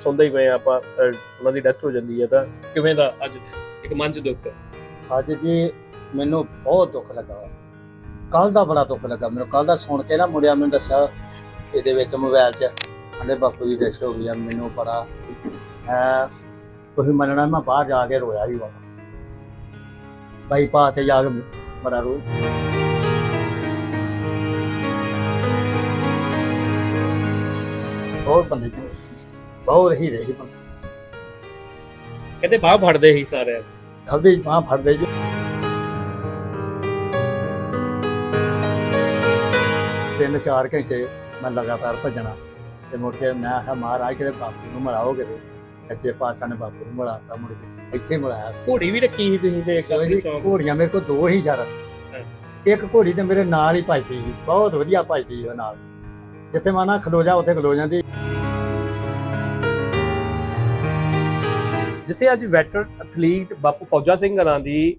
ਸੁਣਦੇ ਹੀ ਪਏ ਆਪਾਂ ਅਹ, ਉਹਨਾਂ ਦੀ ਡੈਥ ਹੋ ਜਾਂਦੀ ਹੈ ਤਾਂ। ਕਿਵੇਂ ਦਾ ਅੱਜ? ਇੱਕ ਮਨ ਚ ਦੁੱਖ। ਅੱਜ ਜੀ ਮੈਨੂੰ ਬਹੁਤ ਦੁੱਖ ਲੱਗਾ। ਕੱਲ ਦਾ ਬੜਾ ਦੁੱਖ ਲੱਗਾ ਮੈਨੂੰ। ਕੱਲ ਦਾ ਸੁਣ ਕੇ ਨਾ ਮੁੰਡਿਆਂ ਮੈਨੂੰ ਦੱਸਿਆ ਇਹਦੇ ਵਿੱਚ ਮੋਬਾਈਲ 'ਚ ਕਹਿੰਦੇ ਬਾਪੂ ਦੀ ਡੈਥ ਹੋ ਗਈ ਆ ਮੈਨੂੰ ਬੜਾ ਮੈਂ ਤੁਸੀਂ ਮੰਨਣਾ ਮੈਂ ਬਾਹਰ ਜਾ ਕੇ ਰੋਇਆ ਹੀ ਵਾ ਬਾਈ ਪਾ ਤੇ ਜਾ ਕੇ ਬੜਾ ਰੋ ਬਹੁਤ ਬੰਦੇ ਜੀ ਬਹੁਤ ਹੀ ਰਹੀ ਬੰਦੇ ਕਹਿੰਦੇ ਬਾਹ ਫੜਦੇ ਸੀ ਸਾਰੇ ਹਲਦੀ ਬਾਹ ਫੜਦੇ ਜੀ। ਤਿੰਨ ਚਾਰ ਘੰਟੇ ਮੈਂ ਲਗਾਤਾਰ ਭੱਜਣਾ ਤੇ ਮੁੜ ਕੇ ਮੈਂ ਆਖਿਆ ਮਹਾਰਾਜ ਕਿਤੇ ਬਾਪੂ ਨੂੰ ਮਿਲਾਓਗੇ ਤੇ ਸੱਚੇ ਪਾਤਸ਼ਾਹ ਨੇ ਬਾਪੂ ਨੂੰ ਮਿਲਾਤਾ ਮੁੜ ਕੇ ਇੱਥੇ ਮਿਲਾਇਆ। ਘੋੜੀ ਵੀ ਰੱਖੀ ਸੀ ਤੁਸੀਂ ਤੇ ਇੱਕ ਆਪਣੀ ਸੌਂਕ ਘੋੜੀਆਂ ਮੇਰੇ ਕੋਲ ਦੋ ਹੀ ਸਰ ਇੱਕ ਘੋੜੀ ਤੇ ਮੇਰੇ ਨਾਲ ਹੀ ਭੱਜਦੀ ਸੀ ਬਹੁਤ ਵਧੀਆ ਭੱਜਦੀ ਸੀ ਉਹ ਨਾਲ। ਜਿੱਥੇ ਮੈਂ ਨਾ ਖਲੋ ਜਾ ਉੱਥੇ ਖਲੋ ਜਾਂਦੀ। ਜਿੱਥੇ ਅੱਜ ਵੈਟਰਨ ਐਥਲੀਟ ਬਾਪੂ ਫੌਜਾ ਸਿੰਘ ਹਰਾਂ ਦੀ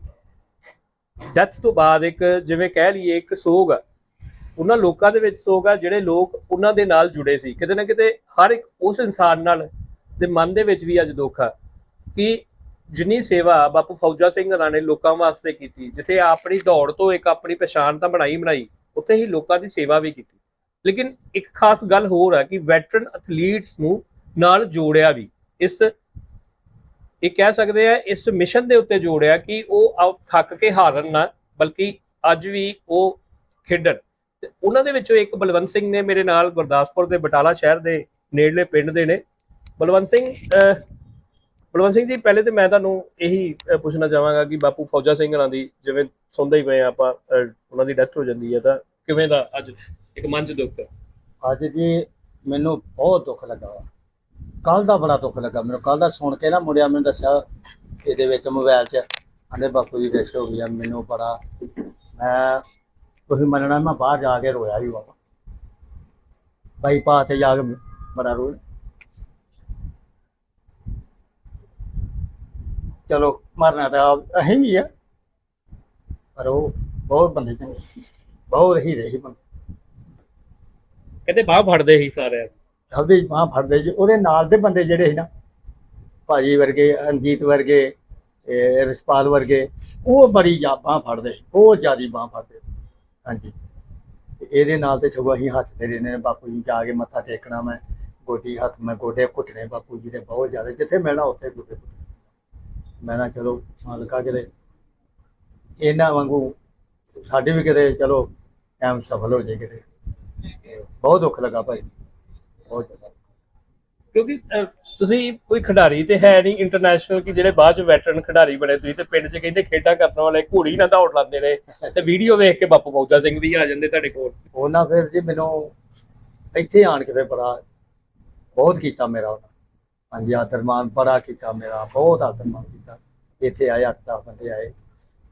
ਡੈਥ ਤੋਂ ਬਾਅਦ ਇੱਕ ਜਿਵੇਂ ਕਹਿ ਲਈਏ ਇੱਕ ਸੋਗ ਆ। ਉਹਨਾਂ ਲੋਕਾਂ ਦੇ ਵਿੱਚ ਸੋਗ ਆ, ਜਿਹੜੇ ਲੋਕ ਉਹਨਾਂ ਦੇ ਨਾਲ ਜੁੜੇ ਸੀ। ਕਿਤੇ ਨਾ ਕਿਤੇ ਹਰ ਇੱਕ ਉਸ ਇਨਸਾਨ ਨਾਲ ਦੇ ਮਨ ਦੇ ਵਿੱਚ ਵੀ ਅੱਜ ਦੁੱਖ ਆ ਕਿ ਜਿੰਨੀ ਸੇਵਾ ਬਾਪੂ ਫੌਜਾ ਸਿੰਘ ਹਰਾਂ ਨੇ ਲੋਕਾਂ ਵਾਸਤੇ ਕੀਤੀ, ਜਿੱਥੇ ਆਪਣੀ ਦੌੜ ਤੋਂ ਇੱਕ ਆਪਣੀ ਪਛਾਣ ਤਾਂ ਬਣਾਈ ਬਣਾਈ, ਉੱਥੇ ਹੀ ਲੋਕਾਂ ਦੀ ਸੇਵਾ ਵੀ ਕੀਤੀ। ਲੇਕਿਨ ਇੱਕ ਖਾਸ ਗੱਲ ਹੋਰ ਆ ਕਿ ਵੈਟਰਨ ਐਥਲੀਟਸ ਨੂੰ ਨਾਲ ਜੋੜਿਆ ਵੀ, ਇਸ ਇਹ ਕਹਿ ਸਕਦੇ ਆ ਇਸ ਮਿਸ਼ਨ ਦੇ ਉੱਤੇ ਜੋੜਿਆ ਕਿ ਉਹ ਥੱਕ ਕੇ ਹਾਰਨ ਨਾ ਬਲਕਿ ਅੱਜ ਵੀ ਉਹ ਖੇਡਣ। ਤੇ ਉਹਨਾਂ ਦੇ ਵਿੱਚੋਂ ਇੱਕ ਬਲਵੰਤ ਸਿੰਘ ਨੇ ਮੇਰੇ ਨਾਲ ਗੁਰਦਾਸਪੁਰ ਦੇ ਬਟਾਲਾ ਸ਼ਹਿਰ ਦੇ ਨੇੜਲੇ ਪਿੰਡ ਦੇ ਨੇ। ਬਲਵੰਤ ਸਿੰਘ ਅਹ, ਬਲਵੰਤ ਸਿੰਘ ਜੀ ਪਹਿਲੇ ਤੇ ਮੈਂ ਤੁਹਾਨੂੰ ਇਹੀ ਪੁੱਛਣਾ ਚਾਹਾਂਗਾ ਕਿ ਬਾਪੂ ਫੌਜਾ ਸਿੰਘ ਹਰਾਂ ਦੀ ਜਿਵੇਂ ਸੁਣਦੇ ਹੀ ਪਏ ਹਾਂ ਆਪਾਂ ਉਹਨਾਂ ਦੀ ਡੈਥ ਹੋ ਜਾਂਦੀ ਹੈ ਤਾਂ ਕਿਵੇਂ ਦਾ ਅੱਜ ਇੱਕ ਮਨ ਚ ਦੁੱਖ? ਅੱਜ ਜੀ ਮੈਨੂੰ ਬਹੁਤ ਦੁੱਖ ਲੱਗਾ ਕੱਲ ਦਾ ਬੜਾ ਦੁੱਖ ਲੱਗਾ ਮੈਨੂੰ ਕੱਲ ਦਾ ਸੁਣ ਕੇ ਨਾ ਮੁੰਡਿਆਂ ਮੈਨੂੰ ਦੱਸਿਆ ਇਹਦੇ ਵਿੱਚ ਮੋਬਾਈਲ 'ਚ, ਕਹਿੰਦੇ ਬਾਪੂ ਜੀ ਡੈਥ ਹੋ ਗਈ ਮੈਨੂੰ ਬੜਾ, ਮੈਂ, ਤੁਸੀਂ ਮੰਨਣਾ ਮੈਂ ਬਾਹਰ ਜਾ ਕੇ ਰੋਇਆ ਹੀ ਵਾ ਬਾਈ ਪਾ ਤੇ ਜਾ ਕੇ ਬੜਾ ਰੋਇਆ। ਚਲੋ, ਮਰਨਾ ਤਾਂ ਆਪ, ਅਸੀਂ ਵੀ ਆ। ਪਰ ਉਹ ਬਹੁਤ ਬੰਦੇ ਚੰਗੇ, ਬਹੁਤ ਹੀ ਰਹੀ ਬੰਦੇ। ਕਹਿੰਦੇ ਬਾਹ ਫੜਦੇ ਸੀ ਸਾਰੇ ਹਲਦੀ ਬਾਂਹ ਫੜਦੇ ਜੀ ਉਹਦੇ ਨਾਲ ਦੇ ਬੰਦੇ ਜਿਹੜੇ ਸੀ ਨਾ ਭਾਜੀ ਵਰਗੇ ਅਨਜੀਤ ਵਰਗੇ ਇਹ ਰਿਸ਼ਪਾਲ ਵਰਗੇ ਉਹ ਬੜੀ ਜਾ ਬਾਂਹ ਫੜਦੇ ਸੀ, ਬਹੁਤ ਜ਼ਿਆਦੀ ਬਾਂਹ ਫੜਦੇ ਹਾਂਜੀ। ਇਹਦੇ ਨਾਲ ਤੇ ਸਗੋਂ ਅਸੀਂ ਹੱਥ ਦੇ ਰਹਿੰਦੇ ਨੇ ਬਾਪੂ ਜੀ ਜਾ ਕੇ ਮੱਥਾ ਟੇਕਣਾ ਮੈਂ ਗੋਡੀ ਹੱਥ ਮੈਂ ਗੋਡੇ ਘੁੱਟਣੇ ਬਾਪੂ ਜੀ ਦੇ ਬਹੁਤ ਜ਼ਿਆਦਾ ਜਿੱਥੇ ਮਿਲਣਾ ਉੱਥੇ ਗੋਡੇ ਘੁੱਟਣੇ। ਮੈਂ ਨਾ ਚਲੋ ਮਾਲਕਾ ਕਿਤੇ ਇਹਨਾਂ ਵਾਂਗੂ ਸਾਡੇ ਵੀ ਕਿਤੇ ਚਲੋ ਟਾਈਮ ਸਫਲ ਹੋ ਜਾਏ ਕਿਤੇ। ਬਹੁਤ ਦੁੱਖ ਲੱਗਾ ਭਾਈ। ਬਹੁਤ ਜ਼ਿਆਦਾ। ਕਿਉਂਕਿ ਅਹ, ਤੁਸੀਂ ਕੋਈ ਖਿਡਾਰੀ ਤੇ ਹੈ ਨਹੀਂ ਇੰਟਰਨੈਸ਼ਨਲ ਕਿ ਜਿਹੜੇ ਬਾਅਦ ਚ ਵੈਟਰਨ ਖਿਡਾਰੀ ਬਣੇ ਤੁਸੀਂ ਤੇ ਪਿੰਡ 'ਚ ਕਹਿੰਦੇ ਖੇਡਾਂ ਕਰਨ ਵਾਲੇ ਘੋੜੀ ਨਾ ਦੌੜ ਲਾਉਂਦੇ ਰਹੇ ਤੇ ਵੀਡੀਓ ਵੇਖ ਕੇ ਬਾਪੂ ਫੌਜਾ ਸਿੰਘ ਵੀ ਆ ਜਾਂਦੇ ਤੁਹਾਡੇ ਕੋਲ। ਉਹਨਾਂ ਫਿਰ ਜੀ ਮੈਨੂੰ ਇੱਥੇ ਆਣ ਕੇ ਫਿਰ ਬੜਾ ਬਹੁਤ ਕੀਤਾ ਮੇਰਾ ਉਹਨਾਂ ਹਾਂਜੀ ਆਦਰਮਾਨ ਬੜਾ ਕੀਤਾ ਮੇਰਾ ਬਹੁਤ ਆਦਰਮਾਨ ਕੀਤਾ। ਇੱਥੇ ਆਏ ਅੱਠ ਦਸ ਬੰਦੇ ਆਏ।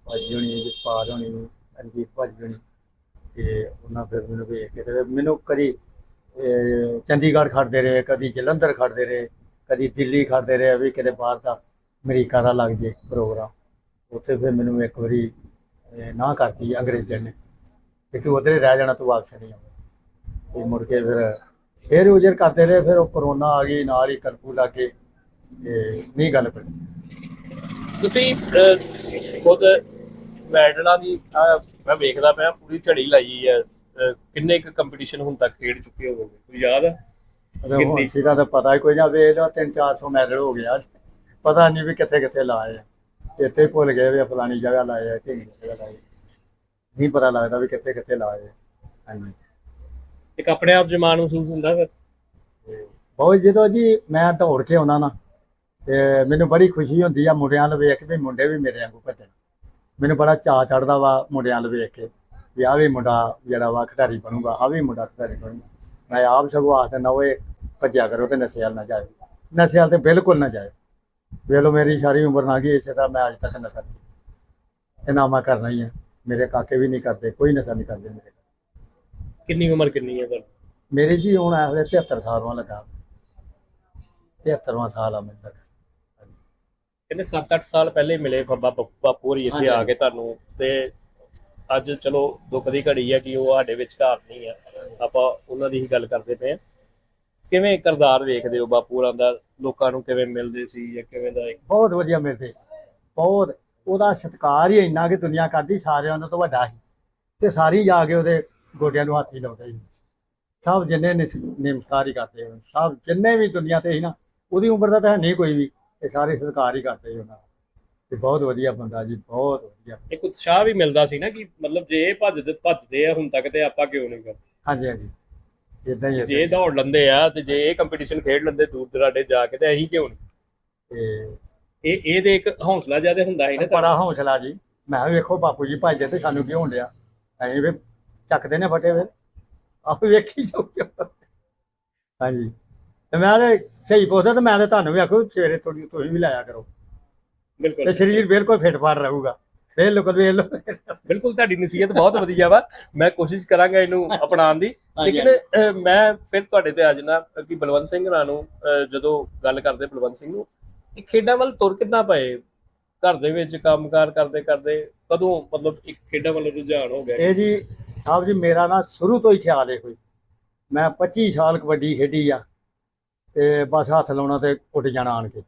ਭਾਜੀ ਹੋਣੀ ਜਸਪਾਲ ਹੋਣੀ ਰਣਜੀਤ ਭਾਜੀ ਹੋਣੀ ਤੇ ਉਹਨਾਂ ਫਿਰ ਮੈਨੂੰ ਵੇਖ ਕੇ ਤੇ ਮੈਨੂੰ ਕਦੀ ਚੰਡੀਗੜ੍ਹ ਖੜਦੇ ਰਹੇ ਕਦੀ ਜਲੰਧਰ ਖੜਦੇ ਰਹੇ ਕਦੀ ਦਿੱਲੀ ਖੜਦੇ ਰਹੇ ਵੀ ਕਿਤੇ ਬਾਹਰ ਦਾ ਅਮਰੀਕਾ ਦਾ ਲੱਗ ਜੇ ਪ੍ਰੋਗਰਾਮ। ਉੱਥੇ ਫਿਰ ਮੈਨੂੰ ਇੱਕ ਵਾਰੀ ਨਾ ਕਰਤੀ ਅੰਗਰੇਜ਼ਾਂ ਨੇ ਕਿ ਤੂੰ ਉਧਰ ਰਹਿ ਜਾਣਾ ਤੂੰ ਵਾਪਸ ਨਹੀਂ ਆਉਣਾ। ਤੇ ਮੁੜ ਕੇ ਫਿਰ ਫਿਰ ਉਜਰ ਕਰਦੇ ਰਹੇ ਫਿਰ ਉਹ ਕਰੋਨਾ ਆ ਗਈ ਨਾਲ ਹੀ ਕਰਫਿਊ ਲਾ ਕੇ ਤੇ ਨਹੀਂ ਗੱਲ ਬਣੀ ਤੁਸੀਂ ਅਹ, ਖੁਦ ਮੈਡਲਾਂ ਦੀ ਮੈਂ ਵੇਖਦਾ ਪਿਆ ਪੂਰੀ ਝੜੀ ਲਾਈ ਹੈ। ਕਿੰਨੇ ਕੁ ਕੰਪੀਟੀਸ਼ਨ ਹੁਣ ਤੱਕ ਖੇਡ ਚੁੱਕੇ ਹੋਵੋਗੇ? ਕੋਈ ਯਾਦ ਹੈ ਅਰੇ ਹੁਣ ਗਿਣਤੀ। ਸੀਗਾ ਤਾਂ ਪਤਾ ਹੀ ਕੋਈ ਨਾ ਵੇਖ ਲਓ 3-400 ਮੈਡਲ ਹੋ ਗਿਆ ਪਤਾ ਨਹੀਂ ਵੀ ਕਿੱਥੇ ਕਿੱਥੇ ਲਾਏ ਆ। ਇੱਥੇ ਹੀ ਭੁੱਲ ਗਏ ਵੀ ਫਲਾਣੀ ਜਗ੍ਹਾ ਲਾਏ ਆ ਢਿੰਗੀ ਜਗ੍ਹਾ ਲਾਏ ਨਹੀਂ ਪਤਾ ਲੱਗਦਾ ਵੀ ਕਿੱਥੇ ਕਿੱਥੇ ਲਾਏ ਆ। ਹਾਂਜੀ। ਇੱਕ ਆਪਣੇ ਆਪ ਜਮਾਨ ਮਹਿਸੂਸ ਹੁੰਦਾ ਫਿਰ? ਬਹੁਤ ਜਦੋਂ ਜੀ ਮੈਂ ਦੌੜ ਕੇ ਆਉਣਾ ਨਾ ਤੇ ਮੈਨੂੰ ਬੜੀ ਖੁਸ਼ੀ ਹੁੰਦੀ ਆ ਮੁੰਡਿਆਂ ਨੂੰ ਵੇਖ ਕੇ ਵੀ ਮੁੰਡੇ ਵੀ ਮੇਰੇ ਵਾਂਗੂ ਭੱਜਣ। ਮੈਨੂੰ ਬੜਾ ਚਾਅ ਚੜਦਾ ਵਾ ਮੁੰਡਿਆਂ ਨੂੰ ਵੇਖ ਕੇ। ਵੀ ਆਹ ਵੀ ਮੁੰਡਾ ਜਿਹੜਾ ਵਾ ਖਿਡਾਰੀ ਬਣੂਗਾ ਆ ਵੀ ਮੁੰਡਾ ਖਿਡਾਰੀ ਬਣੂਗਾ। ਮੈਂ ਆਪ ਸਗੋਂ ਆਖਦਾ ਨਾ ਓਏ ਭੱਜਿਆ ਕਰੋ ਤੇ ਨਸ਼ੇ ਵੱਲ ਨਾ ਜਾਏ ਨਸ਼ੇ ਵੱਲ ਤੇ ਬਿਲਕੁਲ ਨਾ ਜਾਏ ਵੇਖ ਲਓ ਮੇਰੀ ਸਾਰੀ ਉਮਰ ਨਾ ਗਈ ਇਸੇ ਤਰ੍ਹਾਂ ਮੈਂ ਅੱਜ ਤੱਕ ਨਸ਼ਾ। ਤੇ ਨਾ ਮੈਂ ਕਰਨਾ ਹੀ ਹੈ ਮੇਰੇ ਕਾਕੇ ਵੀ ਨਹੀਂ ਕਰਦੇ ਕੋਈ ਨਸ਼ਾ ਨਹੀਂ ਕਰਦੇ ਮੇਰੇ ਕਿੰਨੀ ਉਮਰ ਕਿੰਨੀ ਹੈ ਤੁਹਾਡੀ? ਮੇਰੇ ਜੀ ਹੁਣ ਇਸ ਵੇਲੇ 73 ਸਾਲਾਂ ਲੱਗਾ। 73ਵਾਂ ਸਾਲ ਆ ਮੈਨੂੰ ਲੱਗਾ। ਕਹਿੰਦੇ 7-8 ਸਾਲ ਪਹਿਲੇ ਮਿਲੇ ਬਾਬਾ ਬਾਪੂ ਬਾਪੂ ਹੋਰੀ ਇੱਥੇ ਆ ਕੇ ਤੁਹਾਨੂੰ ਤੇ ਅੱਜ ਚਲੋ ਦੁੱਖ ਦੀ ਘੜੀ ਹੈ ਕਿ ਉਹ ਸਾਡੇ ਵਿਚਕਾਰ ਨਹੀਂ ਆ। ਆਪਾਂ ਉਹਨਾਂ ਦੀ ਹੀ ਗੱਲ ਕਰਦੇ ਪਏ ਆ। ਕਿਵੇਂ ਕਰਦਾਰ ਵੇਖਦੇ ਹੋ ਬਾਪੂ ਹੋਰਾਂ ਦਾ? ਲੋਕਾਂ ਨੂੰ ਕਿਵੇਂ ਮਿਲਦੇ ਸੀ ਜਾਂ ਕਿਵੇਂ ਦਾ ਇੱਕ ਬਹੁਤ ਵਧੀਆ ਮਿਲਦੇ ਬਹੁਤ। ਉਹਦਾ ਸਤਿਕਾਰ ਹੀ ਇੰਨਾ ਕਿ ਦੁਨੀਆ ਕਰਦੀ, ਸਾਰਿਆਂ ਨਾਲੋਂ ਤੋਂ ਵੱਡਾ ਸੀ। ਤੇ ਸਾਰੀ ਜਾ ਕੇ ਉਹਦੇ ਗੋਡਿਆਂ ਨੂੰ ਹੱਥ ਹੀ ਲਾਉਂਦੇ ਸੀ। ਸਭ ਜਿੰਨੇ ਨਿਸ- ਨਮਸਕਾਰ ਹੀ ਕਰਦੇ ਸਭ ਜਿੰਨੇ ਵੀ ਦੁਨੀਆ ਤੇ ਸੀ ਨਾ, ਉਹਦੀ ਉਮਰ ਦਾ ਤਾਂ ਹੈ ਨਹੀਂ ਕੋਈ ਵੀ। ਇਹ ਸਾਰੇ ਸਤਿਕਾਰ ਹੀ ਕਰਦੇ ਸੀ ਉਹਨਾਂ ਦਾ। ਤੇ ਬਹੁਤ ਵਧੀਆ ਬੰਦਾ ਜੀ ਬਹੁਤ ਵਧੀਆ। ਇੱਕ ਉਤਸ਼ਾਹ ਵੀ ਮਿਲਦਾ ਸੀ ਨਾ ਕਿ ਮਤਲਬ ਜੇ ਇਹ ਭੱਜਦੇ ਭੱਜਦੇ ਆ ਹੁਣ ਤੱਕ ਤੇ ਆਪਾਂ ਕਿਉਂ ਨਹੀਂ ਕਰਦੇ? ਹਾਂਜੀ ਹਾਂਜੀ। ਇਦਾਂ ਹੀ ਜੇ ਦੌੜ ਲੈਂਦੇ ਆ ਤੇ ਜੇ ਇਹ ਕੰਪੀਟੀਸ਼ਨ ਖੇਡ ਲੈਂਦੇ ਦੂਰ ਦਰਾਡੇ ਜਾ ਕੇ ਤੇ ਅਸੀਂ ਕਿਉਂ ਨਹੀਂ? ਤੇ ਇਹ ਇਹ ਤੇ ਇੱਕ ਹੌਸਲਾ ਜ਼ਿਆਦਾ ਹੁੰਦਾ ਸੀ ਨਾ। ਬੜਾ ਹੌਸਲਾ ਜੀ। ਮੈਂ ਕਿਹਾ ਵੇਖੋ ਬਾਪੂ ਜੀ ਭੱਜਦੇ ਤੇ ਸਾਨੂੰ ਕੀ ਹੋਣ ਡਿਆ ਅਸੀਂ ਵੀ ਚੱਕਦੇ ਨੇ ਫਟੇ ਵੇ। ਆਪ ਵੇਖੀ ਜਾਓ ਹਾਂਜੀ। ਤੇ ਮੈਂ ਤੇ ਸਹੀ ਪੁੱਛਦਾ ਤੇ ਮੈਂ ਤੇ ਤੁਹਾਨੂੰ ਵੀ ਆਖੂ ਸਵੇਰੇ ਥੋੜੀ ਤੁਸੀਂ ਵੀ ਲਾਇਆ ਕਰੋ। ਤੇ ਬਿਲਕੁਲ ਸਰੀਰ ਬਿਲਕੁਲ ਫਿੱਟ ਫਾਟ ਰਹੂਗਾ। ਬਿਲਕੁਲ ਲਓ ਬਿਲਕੁਲ ਤੁਹਾਡੀ ਨਸੀਹਤ ਬਹੁਤ ਵਧੀਆ ਵਾ। ਮੈਂ ਕੋਸ਼ਿਸ਼ ਕਰਾਂਗਾ ਇਹਨੂੰ ਅਪਣਾਉਣ ਦੀ। ਲੇਕਿਨ ਮੈਂ ਫਿਰ ਤੁਹਾਡੇ ਤੇ ਆ ਜਾਣਾ ਕਿ ਬਲਵੰਤ ਸਿੰਘ ਰਾਂ ਨੂੰ ਜਦੋਂ ਗੱਲ ਕਰਦੇ ਬਲਵੰਤ ਸਿੰਘ ਨੂੰ ਇਹ ਖੇਡਾਂ ਵੱਲ ਤੁਰ ਕਿੱਦਾਂ ਪਏ? ਘਰ ਦੇ ਵਿੱਚ ਕੰਮਕਾਰ ਕਰਦੇ ਕਰਦੇ ਕਦੋਂ ਮਤਲਬ ਇੱਕ ਖੇਡਾਂ ਵੱਲ ਰੁਝਾਨ ਹੋ ਗਿਆ? ਇਹ ਜੀ ਸਾਹਿਬ ਜੀ ਮੇਰਾ ਨਾ ਸ਼ੁਰੂ ਤੋਂ ਹੀ ਖਿਆਲ ਇਹ ਹੋਈ ਮੈਂ 25 ਸਾਲ ਕਬੱਡੀ ਖੇਡੀ ਆ ਤੇ ਬਸ ਹੱਥ ਲਾਉਣਾ ਤੇ ਉੱਡ ਜਾਣਾ ਆਣ ਕੇ।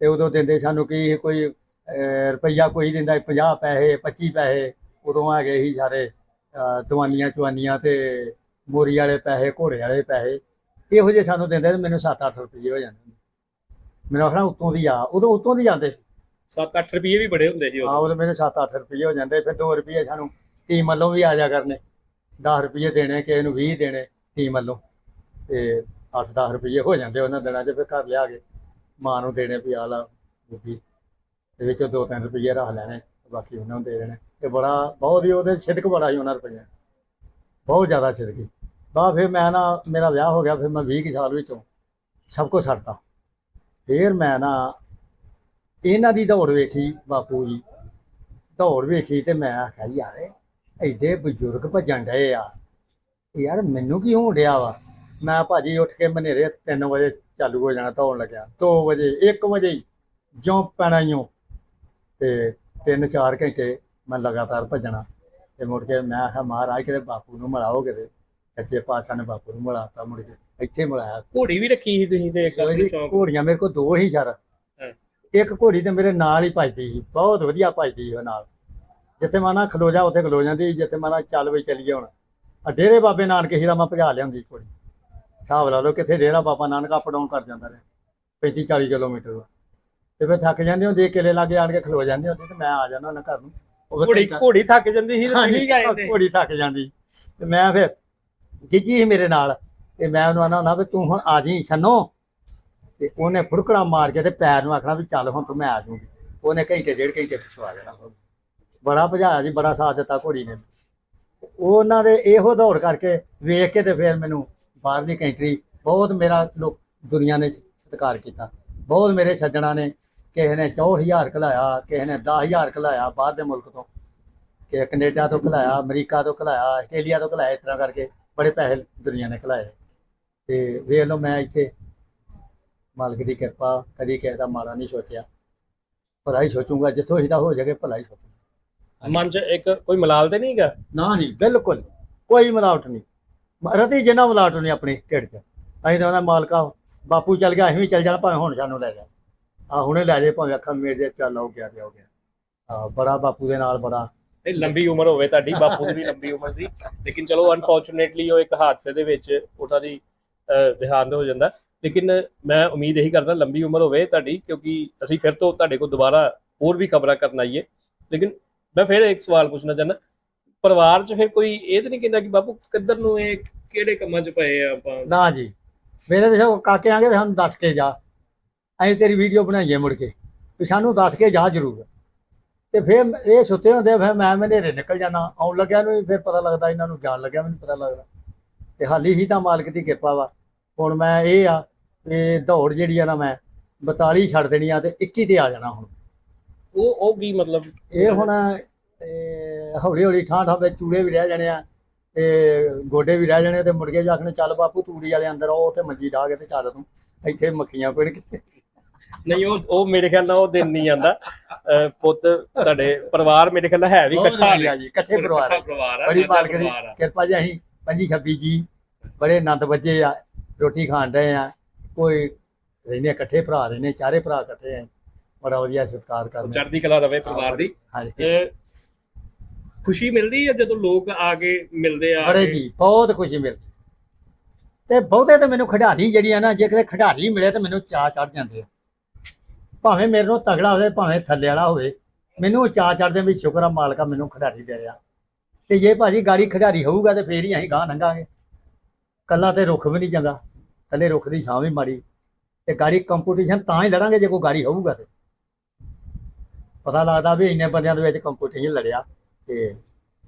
ਤੇ ਉਦੋਂ ਦਿੰਦੇ ਸਾਨੂੰ ਕੀ ਕੋਈ ਰੁਪਈਆ ਕੋਈ ਦਿੰਦਾ 50 ਪੈਸੇ 25 ਪੈਸੇ ਉਦੋਂ ਹੈਗੇ ਸੀ ਸਾਰੇ ਦਵਾਨੀਆਂ ਚਵਾਨੀਆਂ ਤੇ ਮੋਰੀ ਵਾਲੇ ਪੈਸੇ ਘੋੜੇ ਵਾਲੇ ਪੈਸੇ। ਇਹੋ ਜਿਹੇ ਸਾਨੂੰ ਦਿੰਦੇ ਤੇ ਮੈਨੂੰ 7-8 ਰੁਪਏ ਹੋ ਜਾਂਦੇ ਮੈਨੂੰ ਆਖਣਾ ਉੱਤੋਂ ਦੀ ਆ ਉਦੋਂ ਉੱਤੋਂ ਦੀ ਜਾਂਦੇ 7-8 ਰੁਪਏ ਵੀ ਬੜੇ ਹੁੰਦੇ ਸੀ ਹਾਂ ਉਦੋਂ ਉਹਦੇ ਮੈਨੂੰ 7-8 ਰੁਪਏ ਹੋ ਜਾਂਦੇ ਫਿਰ 2 ਰੁਪਏ ਸਾਨੂੰ ਟੀਮ ਵੱਲੋਂ ਵੀ ਆ ਜਾ ਕਰਨੇ। 10 ਰੁਪਏ ਦੇਣੇ ਕਿਸੇ ਨੂੰ 20 ਦੇਣੇ ਟੀਮ ਵੱਲੋਂ ਤੇ 8-10 ਰੁਪਏ ਹੋ ਜਾਂਦੇ ਉਹਨਾਂ ਦਿਨਾਂ 'ਚ ਫਿਰ ਘਰ ਲਿਆ ਕੇ। ਮਾਂ ਨੂੰ ਦੇਣੇ ਵੀ ਆ ਲਾ ਬੁੱਢੀ ਦੇ ਵਿੱਚੋਂ 2-3 ਰੁਪਏ ਰੱਖ ਲੈਣੇ, ਬਾਕੀ ਉਹਨਾਂ ਨੂੰ ਦੇ ਦੇਣੇ। ਤੇ ਬੜਾ, ਬਹੁਤ ਹੀ ਉਹਦੇ ਛਿਦਕ ਬੜਾ ਸੀ ਉਹਨਾਂ ਰੁਪਈਆ। ਬਹੁਤ ਜ਼ਿਆਦਾ ਸਿਦਕੀ ਬਾ ਫਿਰ ਮੈਂ ਨਾ, ਮੇਰਾ ਵਿਆਹ ਹੋ ਗਿਆ, ਫਿਰ ਮੈਂ 20 ਕੁ ਸਾਲ ਵਿੱਚੋਂ ਸਭ ਕੁਝ ਛੱਡਤਾ। ਫਿਰ ਮੈਂ ਨਾ, ਇਹਨਾਂ ਦੀ ਦੌੜ ਵੇਖੀ ਬਾਪੂ ਜੀ। ਦੌੜ ਵੇਖੀ ਤੇ ਮੈਂ ਆਖਿਆ, ਯਾਰ, ਐਡੇ ਬਜ਼ੁਰਗ ਭੱਜਣ ਡਏ ਆ। ਯਾਰ ਮੈਨੂੰ ਕੀ ਹੋਣ ਡਿਆ ਵਾ? ਮੈਂ ਭਾਜੀ ਉੱਠ ਕੇ ਮਨੇਰੇ 3 ਵਜੇ ਚਾਲੂ ਹੋ ਜਾਣਾ ਦੌੜਨ ਲੱਗਿਆ। 2 ਵਜੇ 1 ਵਜੇ ਜਿਉਂ ਪੈਣਾ ਹੀ ਤੇ 3-4 ਘੰਟੇ ਮੈਂ ਲਗਾਤਾਰ ਭੱਜਣਾ। ਤੇ ਮੁੜ ਕੇ ਮੈਂ ਆਖਿਆ ਮਹਾਰਾਜ ਕਿਤੇ ਬਾਪੂ ਨੂੰ ਮਿਲਾਓ ਕਿਤੇ। ਸੱਚੇ ਪਾਤਸ਼ਾਹ ਨੇ ਬਾਪੂ ਨੂੰ ਮਿਲਾਤਾ ਮੁੜ ਕੇ ਇੱਥੇ ਮਿਲਾਇਆ। ਘੋੜੀ ਵੀ ਰੱਖੀ ਸੀ ਤੁਸੀਂ ਤੇ ਇੱਕ ਘੋੜੀਆਂ ਮੇਰੇ ਕੋਲ ਦੋ ਹੀ ਸਰ। ਇੱਕ ਘੋੜੀ ਤੇ ਮੇਰੇ ਨਾਲ ਹੀ ਭੱਜਦੀ ਸੀ ਬਹੁਤ ਵਧੀਆ ਭੱਜਦੀ ਸੀ ਉਹ ਨਾਲ। ਜਿੱਥੇ ਮੈਂ ਨਾ ਖਲੋ ਜਾ ਉੱਥੇ ਖਲੋ ਜਾਂਦੀ ਜਿੱਥੇ ਮੈਂ ਨਾ ਚੱਲ ਵੀ ਚੱਲੀਏ ਹੁਣ। ਡੇਰੇ ਬਾਬੇ ਨਾਨਕ ਹੀ ਦਾ ਮੈਂ ਭਜਾ ਲਿਆਉਂਦੀ ਘੋੜੀ। ਹਿਸਾਬ ਲਾ ਲਓ ਕਿੱਥੇ ਡੇਰਾ ਬਾਬਾ ਨਾਨਕ ਅਪ ਡਾਊਨ ਕਰ ਜਾਂਦਾ ਰਿਹਾ 35 40 ਕਿਲੋਮੀਟਰ ਦਾ। ਤੇ ਫਿਰ ਥੱਕ ਜਾਂਦੇ ਹੁੰਦੇ ਕਿਲੇ ਲਾਗੇ ਆਣ ਕੇ ਖਲੋ ਜਾਂਦੇ ਹੁੰਦੇ ਤੇ ਮੈਂ ਆ ਜਾਂਦਾ ਉਹਨਾਂ ਘਰ ਨੂੰ। ਘੋੜੀ ਘੋੜੀ ਥੱਕ ਜਾਂਦੀ ਸੀ ਤੁਸੀਂ ਗਏ ਤੇ? ਘੋੜੀ ਥੱਕ ਜਾਂਦੀ। ਤੇ ਮੈਂ ਫਿਰ ਗਿੱਜੀ ਸੀ ਮੇਰੇ ਨਾਲ ਤੇ ਮੈਂ ਉਹਨੂੰ ਆਣਾ ਹੁੰਦਾ ਵੀ ਤੂੰ ਹੁਣ ਆ ਜੀ ਛੰਨੋ। ਤੇ ਉਹਨੇ ਫੁੜਕਣਾ ਮਾਰ ਕੇ ਤੇ ਪੈਰ ਨੂੰ ਆਖਣਾ ਵੀ ਚੱਲ ਹੁਣ ਤੂੰ ਮੈਂ ਆ ਜਾਊਂਗੀ। ਉਹਨੇ ਘੰਟੇ ਡੇਢ ਘੰਟੇ ਪਿਛਵਾ ਜਾਣਾ। ਬੜਾ ਭਜਾਇਆ ਜੀ ਬੜਾ ਸਾਥ ਦਿੱਤਾ ਘੋੜੀ ਨੇ। ਉਹਨਾਂ ਦੇ ਇਹੋ ਦੌੜ ਕਰਕੇ ਵੇਖ ਕੇ ਤੇ ਫਿਰ ਮੈਨੂੰ ਬਾਹਰਲੀ ਕੰਟਰੀ ਬਹੁਤ ਮੇਰਾ ਲੋਕ ਦੁਨੀਆ ਨੇ ਸਤਿਕਾਰ ਕੀਤਾ। ਬਹੁਤ ਮੇਰੇ ਸੱਜਣਾ ਨੇ ਕਿਸੇ ਨੇ 64000 ਘਲਾਇਆ ਕਿਸੇ ਨੇ 10000 ਘਲਾਇਆ ਬਾਹਰ ਦੇ ਮੁਲਕ ਤੋਂ। ਕਿ ਕੈਨੇਡਾ ਤੋਂ ਘਲਾਇਆ ਅਮਰੀਕਾ ਤੋਂ ਘਲਾਇਆ ਆਸਟ੍ਰੇਲੀਆ ਤੋਂ ਘਲਾਇਆ ਇਸ ਤਰ੍ਹਾਂ ਕਰਕੇ ਬੜੇ ਪੈਸੇ ਦੁਨੀਆ ਨੇ ਘਲਾਏ। ਤੇ ਵੇਖ ਲਓ ਮੈਂ ਇੱਥੇ ਮਾਲਕ ਦੀ ਕਿਰਪਾ ਕਦੀ ਕਿਸੇ ਦਾ ਮਾੜਾ ਨਹੀਂ ਸੋਚਿਆ। ਭਲਾ ਹੀ ਸੋਚੂੰਗਾ ਜਿੱਥੋਂ ਹੀ ਤਾਂ ਹੋ ਜਾਗੇ ਭਲਾ ਹੀ ਸੋਚੂੰਗਾ। ਮਨ 'ਚ ਇੱਕ ਕੋਈ ਮਲਾਲ ਤੇ ਨਹੀਂਗਾ ਨਾ ਨਹੀਂ ਬਿਲਕੁਲ। ਕੋਈ ਮਿਲਾਵਟ ਨਹੀਂ। ਰਤੀ ਜਿੰਨਾ ਮਿਲਾਵਟ ਨਹੀਂ ਆਪਣੀ ਢਿੱਡ 'ਚ। ਅਸੀਂ ਤਾਂ ਉਹਨਾਂ ਮਾਲਕਾ ਬਾਪੂ ਚੱਲ ਗਿਆ ਅਸੀਂ ਵੀ ਚੱਲ ਜਾਣਾ ਭਾਵੇਂ ਹੁਣ ਸਾਨੂੰ ਲੈ ਜਾ ਆ ਹੁਣੇ ਲੈ ਜੇ ਭਾਵੇਂ ਅੱਖਾਂ ਮੇਰ ਦੇ ਚੱਲ ਹੋ ਗਿਆ ਤੇ ਹੋ ਗਿਆ। ਆ ਬੜਾ ਬਾਪੂ ਦੇ ਨਾਲ ਬੜਾ। ਇਹ ਲੰਬੀ ਉਮਰ ਹੋਵੇ ਤੁਹਾਡੀ ਬਾਪੂ ਦੀ ਵੀ ਲੰਬੀ ਉਮਰ ਸੀ। ਲੇਕਿਨ ਚਲੋ ਅਨਫੋਰਚੂਨੇਟਲੀ ਉਹ ਇੱਕ ਹਾਦਸੇ ਦੇ ਵਿੱਚ ਉਹਨਾਂ ਦੀ ਅਹ, ਦੇਹਾਂਤ ਹੋ ਜਾਂਦਾ। ਲੇਕਿਨ ਮੈਂ ਉਮੀਦ ਇਹੀ ਕਰਦਾ ਲੰਬੀ ਉਮਰ ਹੋਵੇ ਤੁਹਾਡੀ ਕਿਉਂਕਿ ਅਸੀਂ ਫਿਰ ਤੋਂ ਤੁਹਾਡੇ ਕੋਲ ਦੁਬਾਰਾ ਹੋਰ ਵੀ ਖਬਰਾਂ ਕਰਨ ਆਈਏ। ਲੇਕਿਨ ਮੈਂ ਫਿਰ ਇੱਕ ਸਵਾਲ ਪੁੱਛਣਾ ਚਾਹੁੰਦਾ ਪਰਿਵਾਰ 'ਚ ਫਿਰ ਕੋਈ ਇਹ ਤਾਂ ਨਹੀਂ ਕਹਿੰਦਾ ਕਿ ਬਾਪੂ ਕਿੱਧਰ ਨੂੰ ਇਹ ਕਿਹੜੇ ਕੰਮਾਂ 'ਚ ਪਏ ਆ ਆਪਾਂ? ਨਾ ਜੀ। ਮੇਰੇ ਤੇ ਸਭ ਕਾਕੇ ਆਂਗੇ ਸਾਨੂੰ ਦੱਸ ਕੇ ਜਾ। ਅਸੀਂ ਤੇਰੀ ਵੀਡੀਓ ਬਣਾਈਏ ਮੁੜ ਕੇ। ਵੀ ਸਾਨੂੰ ਦੱਸ ਕੇ ਜਾ ਜ਼ਰੂਰ। ਤੇ ਫਿਰ ਇਹ ਸੁੱਤੇ ਹੁੰਦੇ ਫਿਰ ਮੈਂ ਮਨੇਰੇ ਨਿਕਲ ਜਾਣਾ ਆਉਣ ਲੱਗਿਆ ਨੂੰ ਵੀ ਫਿਰ ਪਤਾ ਲੱਗਦਾ ਇਹਨਾਂ ਨੂੰ ਜਾਣ ਲੱਗਿਆ ਮੈਨੂੰ ਪਤਾ ਲੱਗਦਾ। ਤੇ ਹਾਲੀ ਹੀ ਤਾਂ ਮਾਲਕ ਦੀ ਕਿਰਪਾ ਵਾ। ਹੁਣ ਮੈਂ ਇਹ ਆ ਵੀ ਦੌੜ ਜਿਹੜੀ ਆ ਨਾ ਮੈਂ 42 ਛੱਡ ਦੇਣੀ ਆ ਤੇ 21 ਤੇ ਆ ਜਾਣਾ ਹੁਣ। ਉਹ ਉਹ ਕੀ ਮਤਲਬ? ਇਹ ਹੁਣ ਹੌਲੀ ਹੌਲੀ ਠਾਂ ਠਾਂ ਵਿੱਚ ਚੂੜੇ ਵੀ ਰਹਿ ਜਾਣੇ ਆ ਤੇ ਗੋਡੇ ਵੀ ਰਹਿ ਜਾਣੇ ਤੇ ਮੁੜ ਕੇ ਜਾਖਣੇ ਚੱਲ ਬਾਪੂ ਤੂੜੀ ਵਾਲੇ ਅੰਦਰ ਉਹ ਤੇ ਮੰਜੀ ਢਾ ਕੇ ਤੇ ਚੱਲ ਤੂੰ ਇੱਥੇ ਮੱਖੀਆਂ ਪੜ ਕੇ। ਨਹੀਂ ਉਹ ਉਹ ਮੇਰੇ ਖਿਆਲ ਨਾਲ ਉਹ ਦਿਨ ਨਹੀਂ ਆਂਦਾ। ਪੁੱਤ ਤੁਹਾਡੇ ਪਰਿਵਾਰ ਮੇਰੇ ਖਿਆਲ ਨਾਲ ਹੈ ਵੀ ਇਕੱਠਾ ਵਧੀਆ ਜੀ ਇਕੱਠੇ ਪਰਿਵਾਰ ਬੜੀ ਮਾਲਕ ਦੀ। ਕਿਰਪਾ ਜੀ ਅਸੀਂ 25 26 ਜੀ ਬੜੇ ਆਨੰਦ ਵੱਜੇ ਆ ਰੋਟੀ ਖਾਣ ਰਹੇ ਆ ਕੋਈ ਰਹਿੰਦੇ ਇਕੱਠੇ ਭਰਾ ਰਹਿੰਦੇ ਚਾਰੇ ਭਰਾ ਇਕੱਠੇ ਆ। ਬੜਾ ਵਧੀਆ ਸਤਿਕਾਰ ਕਰਦੇ ਚੜ੍ਹਦੀ ਕਲਾ ਰਵੇ ਪਰਿਵਾਰ ਦੀ। ਹਾਂਜੀ। ਖੁਸ਼ੀ ਮਿਲਦੀ ਹੈ ਜਦੋਂ ਲੋਕ ਆ ਕੇ ਮਿਲਦੇ ਆ ਬੜੇ ਕੇ? ਜੀ ਬਹੁਤ ਖੁਸ਼ੀ ਮਿਲਦੀ ਤੇ ਬਹੁਤੇ ਤਾਂ ਮੈਨੂੰ ਖਿਡਾਰੀ ਜਿਹੜੀ ਆ ਨਾ ਜੇ ਕਿਤੇ ਖਿਡਾਰੀ ਮਿਲੇ ਤਾਂ ਮੈਨੂੰ ਚਾਹ ਚੜ ਜਾਂਦੇ ਆ। ਭਾਵੇਂ ਮੇਰੇ ਨੂੰ ਤਗੜਾ ਹੋਵੇ ਭਾਵੇਂ ਥੱਲੇ ਵਾਲਾ ਹੋਵੇ ਮੈਨੂੰ ਚਾਹ ਚੜਦੇ ਵੀ ਸ਼ੁਕਰ ਆ ਮਾਲਕਾ ਮੈਨੂੰ ਖਿਡਾਰੀ ਦੇ ਰਿਹਾ। ਤੇ ਜੇ ਭਾਜੀ ਗਾੜੀ ਖਿਡਾਰੀ ਹੋਊਗਾ ਤੇ ਫੇਰ ਹੀ ਅਸੀਂ ਗਾਂ ਲੰਘਾਂਗੇ। ਕੱਲਾ ਤੇ ਰੁੱਖ ਵੀ ਨਹੀਂ ਚੰਗਾ ਕੱਲੇ ਰੁੱਖ ਦੀ ਛਾਂ ਵੀ ਮਾੜੀ। ਤੇ ਗਾੜੀ ਕੰਪੀਟੀਸ਼ਨ ਤਾਂ ਹੀ ਲੜਾਂਗੇ ਜੇ ਕੋਈ ਗਾੜੀ ਹੋਊਗਾ ਤੇ। ਪਤਾ ਲੱਗਦਾ ਵੀ ਇੰਨੇ ਬੰਦਿਆਂ ਦੇ ਵਿੱਚ ਕੰਪੀਟੀਸ਼ਨ ਲੜਿਆ। ਤੇ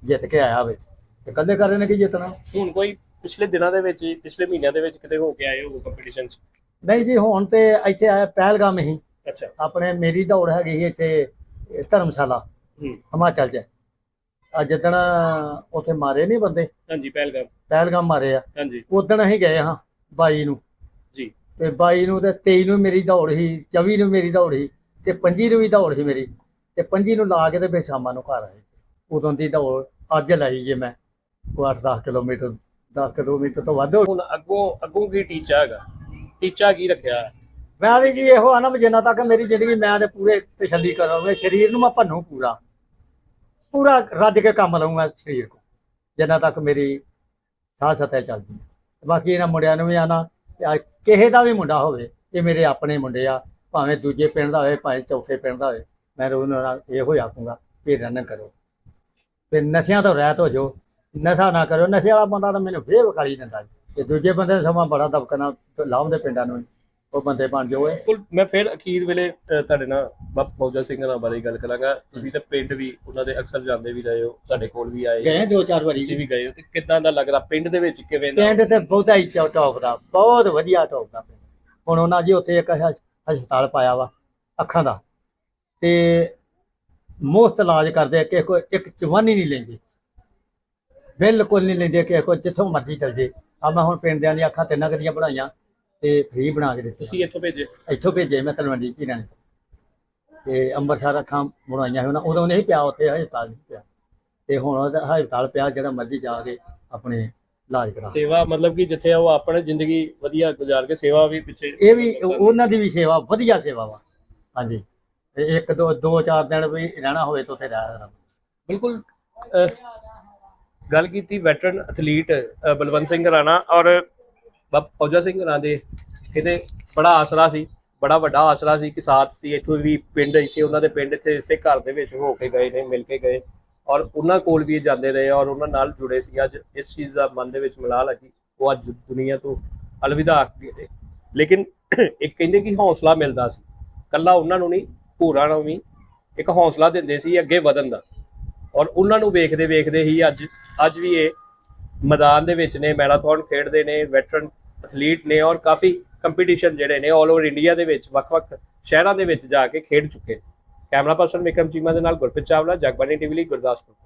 ਜਿੱਤ ਕੇ ਆਇਆ ਵੇ। ਤੇ ਕੱਲੇ ਕਰ ਨੇ ਕੀ ਜਿੱਤਣਾ? ਹੁਣ ਕੋਈ ਪਿਛਲੇ ਦਿਨਾਂ ਦੇ ਵਿੱਚ ਪਿਛਲੇ ਮਹੀਨਿਆਂ ਦੇ ਵਿੱਚ ਕਿਤੇ ਹੋ ਕੇ ਆਏ ਹੋ ਕੰਪੀਟੀਸ਼ਨ 'ਚ? ਨਹੀਂ ਜੀ ਹੁਣ ਤੇ ਇੱਥੇ ਆਇਆ ਪਹਿਲਗਾਮ ਹੀ। ਅੱਛਾ। ਆਪਣੇ ਮੇਰੀ ਦੌੜ ਹੈਗੀ ਸੀ ਇੱਥੇ ਇਹ ਧਰਮਸ਼ਾਲਾ ਹੂੰ। ਹਿਮਾਚਲ 'ਚ। ਆ ਜਿੱਦਣ ਉੱਥੇ ਮਾਰੇ ਨਹੀਂ ਬੰਦੇ? ਹਾਂਜੀ ਪਹਿਲਗਾਮ। ਪਹਿਲਗਾਮ ਮਾਰੇ ਆ। ਹਾਂਜੀ। ਉਦਣ ਅਸੀਂ ਗਏ ਹਾਂ 22 ਨੂੰ। ਜੀ। ਤੇ 22 ਨੂੰ ਤੇ 23 ਨੂੰ ਮੇਰੀ ਦੌੜ ਸੀ 24 ਨੂੰ ਮੇਰੀ ਦੌੜ ਸੀ ਤੇ 25 ਨੂੰ ਵੀ ਦੌੜ ਸੀ ਮੇਰੀ। ਤੇ 25 ਨੂੰ ਲਾ ਕੇ ਤੇ ਫਿਰ ਸ਼ਾਮਾਂ ਨੂੰ ਘਰ ਆਏ। ਉਦੋਂ ਦੀ ਦੌੜ ਅੱਜ ਲਾਈ ਜੇ ਮੈਂ ਉਹ 8-10 ਕਿਲੋਮੀਟਰ 10 ਕਿਲੋਮੀਟਰ ਤੋਂ ਵੱਧ ਹੁਣ ਅੱਗੋਂ ਅੱਗੋਂ ਕੀ ਟੀਚਾ ਹੈਗਾ? ਟੀਚਾ ਕੀ ਰੱਖਿਆ? ਮੈਂ ਵੀ ਜੀ ਇਹੋ ਆ ਨਾ ਵੀ ਜਿੰਨਾ ਤੱਕ ਮੇਰੀ ਜ਼ਿੰਦਗੀ ਮੈਂ ਤੇ ਪੂਰੇ ਤਸੱਲੀ ਕਰਾਂਗਾ ਸਰੀਰ ਨੂੰ ਮੈਂ ਭੰਨੂ ਪੂਰਾ। ਪੂਰਾ ਰੱਜ ਕੇ ਕੰਮ ਲਵਾਂਗਾ ਸਰੀਰ ਕੋ ਜਿੰਨਾ ਤੱਕ ਮੇਰੀ ਸਾਹ ਸਤਹ ਚੱਲਦੀ ਹੈ। ਬਾਕੀ ਇਹਨਾਂ ਮੁੰਡਿਆਂ ਨੂੰ ਵੀ ਆਣਾ ਕਿਸੇ ਦਾ ਵੀ ਮੁੰਡਾ ਹੋਵੇ ਇਹ ਮੇਰੇ ਆਪਣੇ ਮੁੰਡੇ ਆ ਭਾਵੇਂ ਦੂਜੇ ਪਿੰਡ ਦਾ ਹੋਵੇ ਭਾਵੇਂ ਚੌਥੇ ਪਿੰਡ ਦਾ ਹੋਵੇ ਮੈਂ ਉਹਨਾਂ ਨਾਲ ਇਹੋ ਆਖੂੰਗਾ ਵੀ ਰਨ ਕਰੋ। ਤੇ ਨਸ਼ਿਆਂ ਤੋਂ ਰਹਿਤ ਹੋ ਜਾਓ। ਨਸ਼ਾ ਨਾ ਕਰੋ ਨਸ਼ੇ ਵਾਲਾ ਬੰਦਾ ਤਾਂ ਮੈਨੂੰ ਫੇਰ ਵਿਖਾਲੀ ਦਿੰਦਾ ਜੀ। ਤੇ ਦੂਜੇ ਬੰਦੇ ਦਾ ਸਮਾਂ ਬੜਾ ਦਬਕਣਾ ਲਾਉਂਦੇ ਪਿੰਡਾਂ ਨੂੰ। ਉਹ ਬੰਦੇ ਬਣ ਜਾਓ ਬਿਲਕੁਲ ਮੈਂ ਫਿਰ ਅਖੀਰ ਵੇਲੇ ਤੁਹਾਡੇ ਨਾਲ ਬਾਪ ਮੌਜਾ ਸਿੰਘ ਨਾਲ ਬਾਰੇ ਗੱਲ ਕਰਾਂਗਾ। ਤੁਸੀਂ ਤਾਂ ਪਿੰਡ ਵੀ ਉਹਨਾਂ ਦੇ ਅਕਸਰ ਜਾਂਦੇ ਵੀ ਰਹੇ ਹੋ ਤੁਹਾਡੇ ਕੋਲ ਵੀ ਆਏ। ਗਏ ਦੋ ਚਾਰ ਵਾਰੀ। ਤੁਸੀਂ ਵੀ ਗਏ ਹੋ। ਤੇ ਕਿੱਦਾਂ ਦਾ ਲੱਗਦਾ? ਪਿੰਡ ਦੇ ਵਿੱਚ ਕਿਵੇਂ ਦਾ? ਪਿੰਡ ਤੇ ਬਹੁਤਾ ਹੀ ਟੌਪ ਦਾ ਬਹੁਤ ਵਧੀਆ ਟੌਪ ਦਾ ਹੁਣ ਉਹਨਾਂ ਜੀ ਉੱਥੇ ਇੱਕ ਹਸ- ਹਸਪਤਾਲ ਪਾਇਆ ਵਾ ਅੱਖਾਂ ਦਾ। ਤੇ ਮੁਫਤ ਇਲਾਜ ਕਰਦੇ ਕਿਸੇ ਕੋਈ ਇੱਕ ਚਵਾਨੀ ਨਹੀਂ ਲੈਂਦੇ। ਬਿਲਕੁਲ ਨਹੀਂ ਲੈਂਦੇ ਕਿਸੇ ਕੋਈ ਜਿੱਥੋਂ ਮਰਜ਼ੀ ਚਲ ਜੇ ਆ ਮੈਂ ਹੁਣ ਪਿੰਡ ਦਿਆਂ ਅੱਖਾਂ ਤਿੰਨਾਂ ਕਦੀਆਂ ਬਣਾਈਆਂ ਤੇ ਫ੍ਰੀ ਬਣਾ ਕੇ ਦਿੱਤੀਆਂ। ਤੁਸੀਂ ਇੱਥੋਂ ਭੇਜੇ? ਇੱਥੋਂ ਭੇਜੇ ਮੈਂ ਤਲਵੰਡੀ ਚ ਰਹਿਣ ਤੇ। ਅੰਮ੍ਰਿਤਸਰ ਅੱਖਾਂ ਬਣਾਈਆਂ ਉਹਨਾਂ ਉਦੋਂ ਨਹੀਂ ਪਿਆ ਉੱਥੇ ਹਸਪਤਾਲ ਨਹੀਂ ਪਿਆ। ਤੇ ਹੁਣ ਹਸਪਤਾਲ ਪਿਆ ਜਿਹੜਾ ਮਰਜ਼ੀ ਜਾ ਕੇ ਆਪਣੇ ਇਲਾਜ ਕਰਾ। ਸੇਵਾ ਮਤਲਬ ਕਿ ਜਿੱਥੇ ਉਹ ਆਪਣੀ ਜ਼ਿੰਦਗੀ ਵਧੀਆ ਗੁਜ਼ਾਰ ਕੇ ਸੇਵਾ ਵੀ ਪਿੱਛੇ ਇਹ ਵੀ ਉਹ- ਉਹਨਾਂ ਦੀ ਵੀ ਸੇਵਾ ਵਧੀਆ ਸੇਵਾ ਵਾ। ਹਾਂਜੀ। ਤੇ ਇੱਕ ਦੋ ਦੋ ਚਾਰ ਦਿਨ ਵੀ ਰਹਿਣਾ ਹੋਵੇ ਤਾਂ ਉੱਥੇ ਰਹਿ ਜਾਣਾ ਬਿਲਕੁਲ ਅਹ, ਗੱਲ ਕੀਤੀ ਵੈਟਰਨ ਐਥਲੀਟ ਅਹ, ਬਲਵੰਤ ਸਿੰਘ ਰਾਣਾ ਔਰ ਬਾਪ ਫੌਜਾ ਸਿੰਘ ਰਾਣਾ ਦੇ। ਇਹਦੇ ਬੜਾ ਆਸਰਾ ਸੀ ਬੜਾ ਵੱਡਾ ਆਸਰਾ ਸੀ ਕਿ ਸਾਥ ਸੀ। ਇੱਥੋਂ ਵੀ ਪਿੰਡ ਇੱਥੇ ਉਹਨਾਂ ਦੇ ਪਿੰਡ ਇੱਥੇ ਇਸੇ ਘਰ ਦੇ ਵਿੱਚ ਹੋ ਕੇ ਗਏ ਨੇ ਮਿਲ ਕੇ ਗਏ। ਔਰ ਉਹਨਾਂ ਕੋਲ ਵੀ ਇਹ ਜਾਂਦੇ ਰਹੇ ਔਰ ਉਹਨਾਂ ਨਾਲ ਜੁੜੇ ਸੀ। ਅੱਜ ਇਸ ਚੀਜ਼ ਦਾ ਮਨ ਦੇ ਵਿੱਚ ਮਿਲਾ ਲੱਗੀ। ਉਹ ਅੱਜ ਦੁਨੀਆ ਤੋਂ ਅਲਵਿਦਾ ਆਖ ਗਏ ਨੇ। ਲੇਕਿਨ ਇੱਕ ਕਹਿੰਦੇ ਕਿ ਹੌਸਲਾ ਮਿਲਦਾ ਸੀ। ਕੱਲਾ ਉਹਨਾਂ ਨੂੰ ਨਹੀਂ ਭੂਰਾ ਨੂੰ ਵੀ ਇੱਕ ਹੌਸਲਾ ਦਿੰਦੇ ਸੀ ਅੱਗੇ ਵਧਣ ਦਾ। ਔਰ ਉਹਨਾਂ ਨੂੰ ਵੇਖਦੇ ਵੇਖਦੇ ਹੀ ਅੱਜ ਅੱਜ ਵੀ ਇਹ ਮੈਦਾਨ ਦੇ ਵਿੱਚ ਨੇ, ਮੈਰਾਥਨ ਖੇਡਦੇ ਨੇ ਵੈਟਰਨ ਐਥਲੀਟ ਨੇ ਔਰ ਕਾਫੀ ਕੰਪੀਟੀਸ਼ਨ ਜਿਹੜੇ ਨੇ 올 ਓਵਰ ਇੰਡੀਆ ਦੇ ਵਿੱਚ, ਵੱਖ-ਵੱਖ ਸ਼ਹਿਰਾਂ ਦੇ ਵਿੱਚ ਜਾ ਕੇ ਖੇਡ ਚੁੱਕੇ ਕੈਮਰਾ ਪਰਸਨ ਵਿਕਰਮ ਚੀਮਾ ਦੇ ਨਾਲ ਗੁਰਪ੍ਰੀਤ ਚਾਵਲਾ, ਜਗਬਾਣੀ ਟੀਵੀ ਲਈ ਗੁਰਦਾਸਪੁਰ।